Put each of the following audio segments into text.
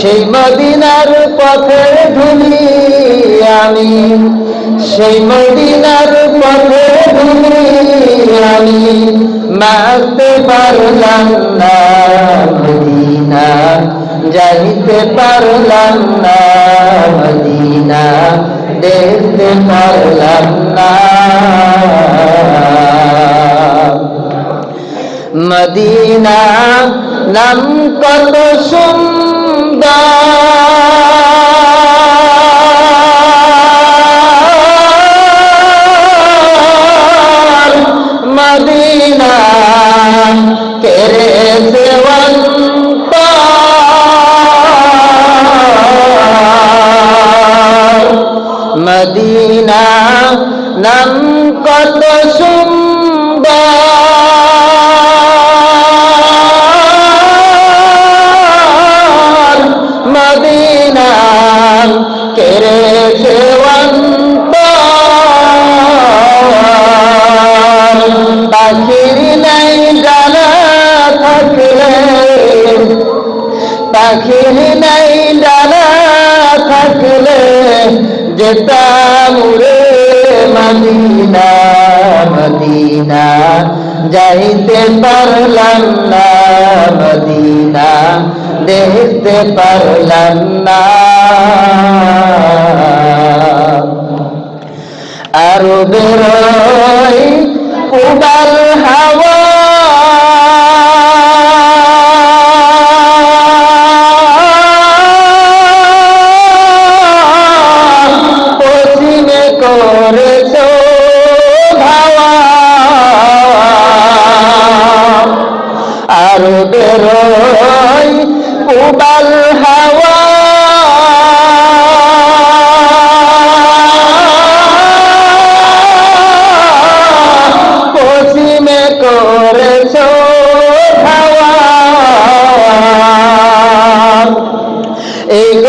সেই মদিনার পথে ধুলি আমি সেই মদিনার পথে ধুলি আমি মারতে পারলাম না মদিনা, যাইতে পারলাম না মদিনা, দেখতে পারলাম না। মদিনা নাম কত সুন্দর। মদিনা কেরে দেওয়ান্ত পাখির নাই জানা থাকলে, পাখির নাই ডানা থাকলে যেতাম রে মদিনা মদিনা, যাইতে পারলাম না, মদিনা, দেখতে পারলাম না।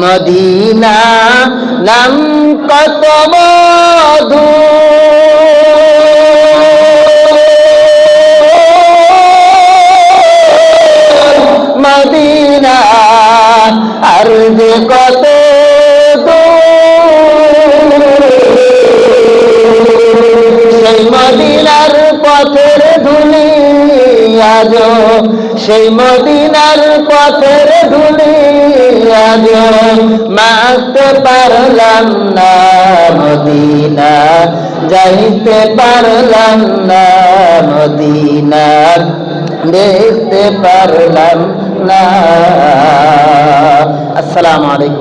মদিনা নাম কত মধু। মদিনা আর যে কত মদিনার পথের ধুলি আজ সেই মদিনার পথের ধুলি আজ মাখতে পারলাম না মদিনা, যাইতে পারলাম না মদিনা, দেখতে পারলাম না। আসসালামু আলাইকুম।